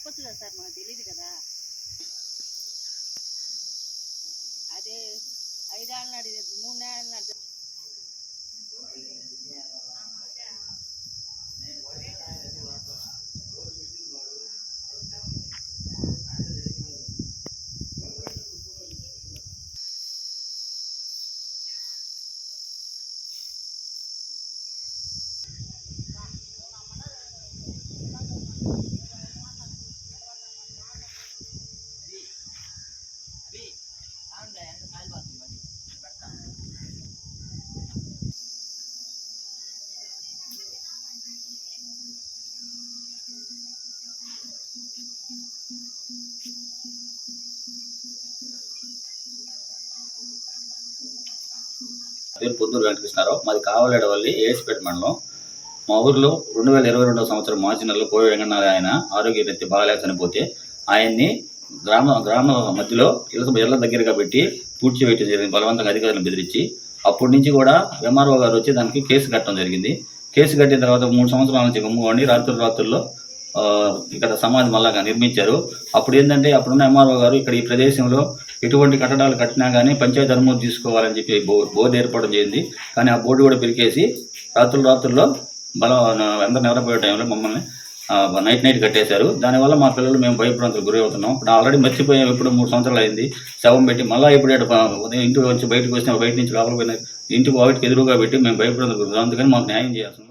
చెప్పొచ్చు కదా సార్ మనకు తెలియదు కదా అదే ఐదేళ్ళ నాడు మూడు నెలల నాడు పేరు పొద్దురు వెంకటకృష్ణారావు మాది కావలేడవల్లి ఏఎస్పేట మండలం. మా ఊర్లో రెండు వేల ఇరవై రెండవ సంవత్సరం మార్చి నెలలో కోవి వెంకటనాథ ఆయన ఆరోగ్య రీత్యా బాగాలేక చనిపోతే ఆయన్ని గ్రామ గ్రామ మధ్యలో ఇళ్ళ ఇళ్ళ దగ్గరగా పెట్టి పూడ్చివేయటం జరిగింది. బలవంతంగా అధికారులను బెదిరించి అప్పటి నుంచి కూడా ఎంఆర్ఓ గారు వచ్చి దానికి కేసు కట్టడం జరిగింది. కేసు కట్టిన తర్వాత మూడు సంవత్సరాల నుంచి గుమ్ముకోండి రాత్రులు రాత్రుల్లో ఇక్కడ సమాధి మళ్ళాగా నిర్మించారు. అప్పుడు ఏంటంటే అప్పుడున్న ఎంఆర్ఓ గారు ఇక్కడ ఈ ప్రదేశంలో ఎటువంటి కట్టడాలు కట్టినా కానీ పంచాయతీ అనుమతి తీసుకోవాలని చెప్పి బో- బోర్డు ఏర్పాటు చేయింది. కానీ ఆ బోర్డు కూడా పిలికేసి రాత్రులు రాత్రుల్లో బలం అందరు నిద్రపోయే టైంలో మమ్మల్ని నైట్ నైట్ కట్టేశారు. దానివల్ల మా పిల్లలు మేము భయభ్రాంతులకు గురి అవుతున్నాం. ఇప్పుడు ఆల్రెడీ మర్చిపోయాం. ఇప్పుడు మూడు సంవత్సరాలు అయింది. శవం పెట్టి మళ్ళీ ఇప్పుడు ఉదయం ఇంటికి వచ్చి బయటకు వచ్చిన బయట నుంచి లోపలికి పోయిన ఇంటికి వాటికి ఎదురుగా పెట్టి మేము భయభ్రాంతులకు గురి అందుకని మాకు న్యాయం చేయాల్సింది.